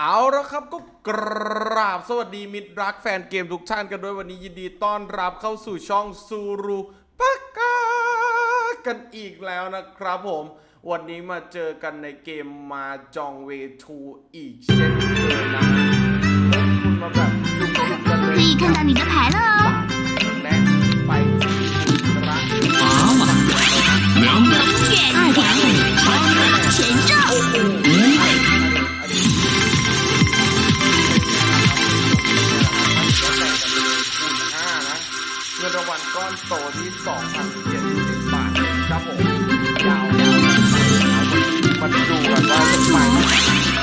เอาละครับก็กราบสวัสดีมิตรรักแฟนเกมทุกท่านกันด้วยวันนี้ยินดีต้อนรับเข้าสู่ช่องซูรูปากกากันอีกแล้วนะครับผม วันนี้มาเจอกันในเกมมาจองเวทูอีกเช่นเคยนะพบคุณมาแบบจุกๆกันเลย อนโตที่2,070บาทครับผมยาวๆมาดูกันว่าจะไป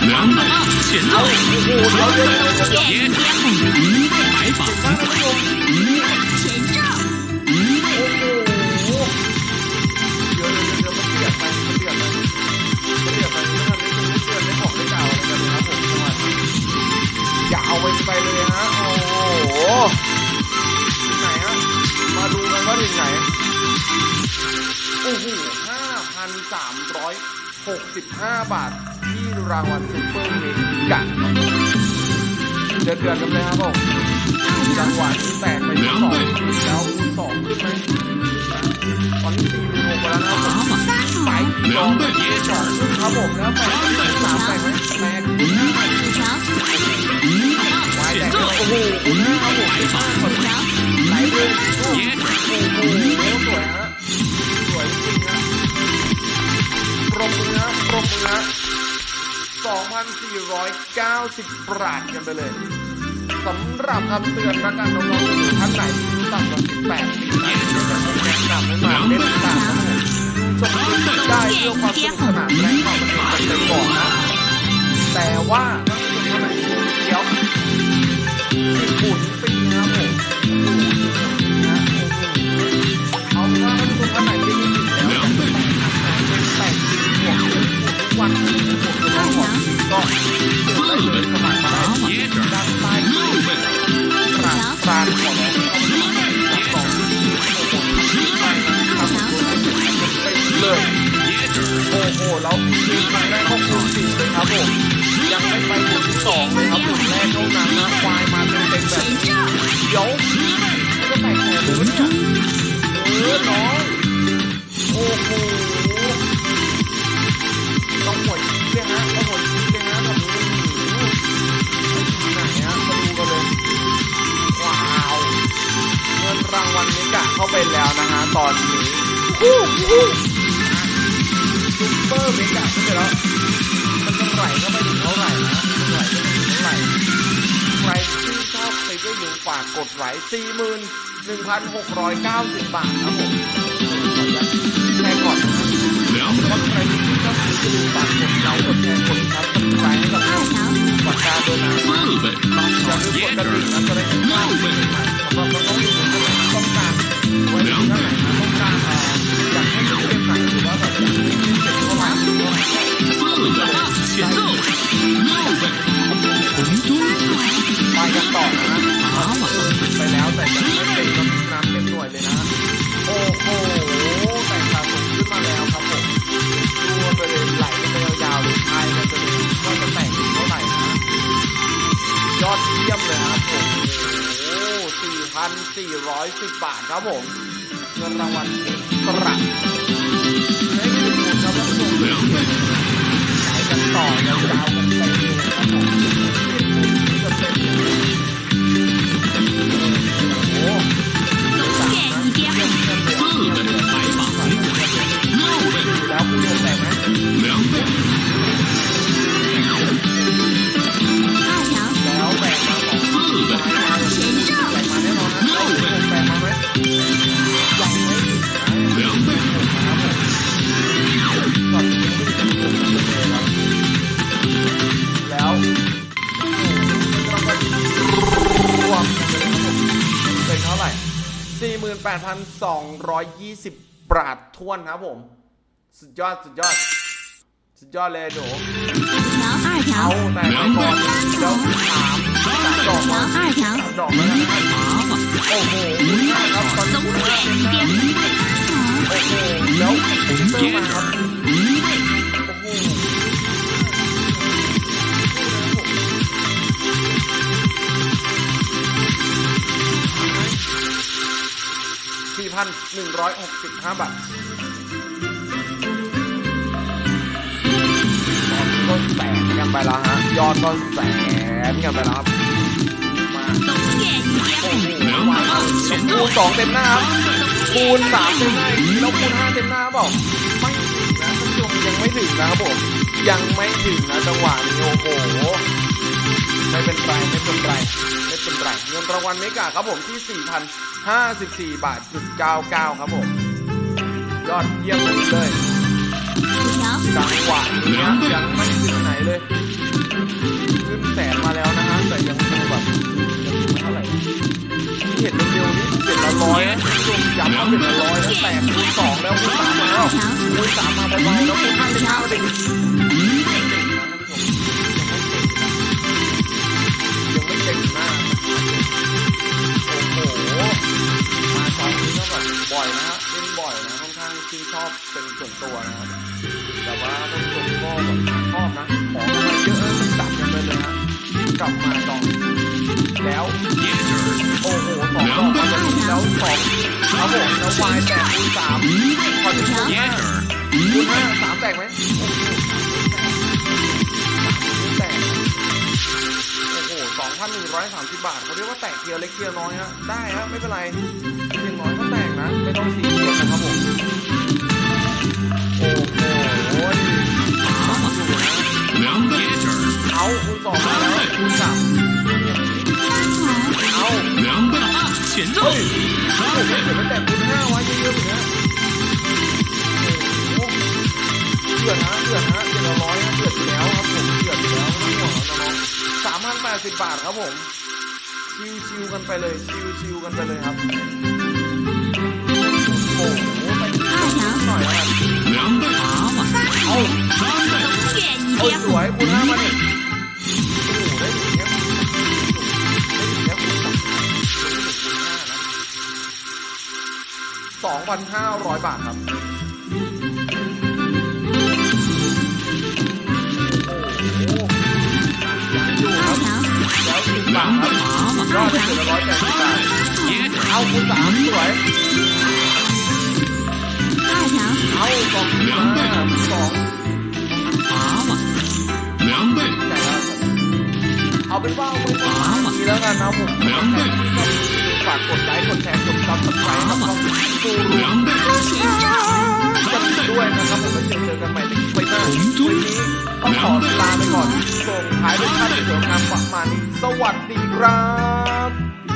两倍，前兆， โอ้โห โอ้โหห้าพันสามร้อยหกสิบห้าบาท ที่รางวัลซูเปอร์เมกะเดือดเดือดกันเลยครับผมจังหวะที่แตกไปที่สองแล้วคูณสองขึ้นไหมตอนนี้สี่หมื่นหกไปแล้วนะครับผม娃娃，ไปสองไปสองขึ้นครับผมแล้วแตกไปที่สามแตกไหม 1,490 บาทกันไปเลยสำหรับคำเตือนและการน้องๆหนูท่านไหนที่อายุต่ำกว่า18ปีนะจะคงแนะนำให้มาเล่นตามครับผมชมคลิปได้เพื่อความสนุกสนานและความบันเทิงกันไปก่อนนะแต่ว่าท่านผู้ชมท่านไหน แบบ前兆，เดี๋ยวมันจะแตกแถวเลยวะเนี่ยเออน้องโอ้โหต้องหัวชี้เลยฮะต้องหัวชี้เลยฮะแบบนี้ไหนฮะมาดูกันเลยว้าวเงินรางวัลนี้กะเข้าไปแล้วนะฮะตอนนี้ฮู้ฮู้ซุปเปอร์เมกะเขึ้นไปแล้วมันจะไหลก็ไม่ถึงเท่าไหร่นะมันไหลก็ไม่ถึงเท่าไหร่ เลยก็ยิงฝากกดไหล41,690 บาทครับผมแค่ก่อนล้วก็ใครที่ต้องซื้ฝากกดเรากดแชร์นดซับสไครต์ให้กับเราฝากการโดนนะอย่าลืมกดกระดิ่นะจะได้ไม่พลา ยี่ยมเลยครับผมโอ้สี่พันสี่ร้อยสิบบาทครับผมเงินรางวัลเอกกระให้ดูครับท่านผู้ชม两倍，ขายกันต่อยาวๆกันไป 18,220 บาททวนครับผม สุดยอด สุดยอด สุดยอดเลยหนูเอาแต่ก่อนแล้วสามดอกสาดอกแล้โอ้โหง่ครับตอนนี้โอ้โหแล้วเติมาครับ 4,165 บาทต้นแสนกันไปแล้วฮะ ยอดต้นแสนเงียนไปแล้วครับมาโอ้โหคูณสองเต็มหน้าครับคูณสามเต็มหน้าอีกแล้วคูณห้าเต็มหน้าบอกไม่ถึงนะท่านผู้ชมยังไม่ถึงนะครับผมยังไม่ถึงนะจังหวะนี้โอ้โหไม่เป็นไรไม่เป็นไรไม่เป็นไรเงินรางวัลเมกาครับผมที่4,000 54 บาทจุด99 ครับผม ยอดเยี่ยมเลย，จังหวะนี้ยังไม่ถึงไหนเลยขึ้นแสนมาแล้วนะฮะแต่ยังดูแบบยังดูไม่เท่าไหร่ที่เห็นเร็วๆนี้เจ็ดละร้อยนะคุณผู้ชมย้ำว่าเป็นละร้อยนะแต่คูณสองแล้วคูณสามแล้วคูณสามมาไปๆแล้วคูณห้าเป็นห้าเป็น ที่ชอบเป็นส่วนตัวนะครับแต่ว่าท่านผู้ชมก็แบบชอบนะของอะไเยอะกลับกันไปเลยนะกลับมาต่อแล้วโอ้โหสองดอกมาแล้วสองแล้วหกแล้ววายแตกสามพอจะพูดห้าสามแตกไหมันหนึ่งร้อยสามสิบบาทเขาเรียกว่าแตกเทียร์เล็กเทียร์น้อยฮะได้ฮะไม่เป็นไรเย่างน้อยก็แตกนะ ไม่ต้องสีเรียสนะครับผม โอ้โหสามอยู่นะเอาคุณสองมาแล้วคูณสามเอา两倍 up 前奏，เอาเดี๋ยวมันแตกคูณห้าไว้เยอะๆอย่างเงี้ยโอ้โเดือดนะเดือดนะเดือดละร้อยนะเดือดแล้วครับ 80 บาทครับผม ชิวๆกันไปเลย ชิวๆกันไปเลยครับ โอ้หไปหน่อยน两、เอา、าส，วยคุณห้ามาองสองพันห้าร้อยบาทครับ บาทยอดเสือร้อยแปดสิบบาทเาคุณสามสวยเอาสองห้าสองเอาเป็นว่ามือดีแล้วกันนะผมฝากกดไลค์กดแชร์กดซับสไครต์ให้ช่องกูรู้ ด้วยนะครับผมจะเจอกันใหม่ในคลิปหน้าวันนี้ต้องขอลาไปก่อนส่งท้ายด้วยภาเสวยงามประมาณนี้สวัสดีครับ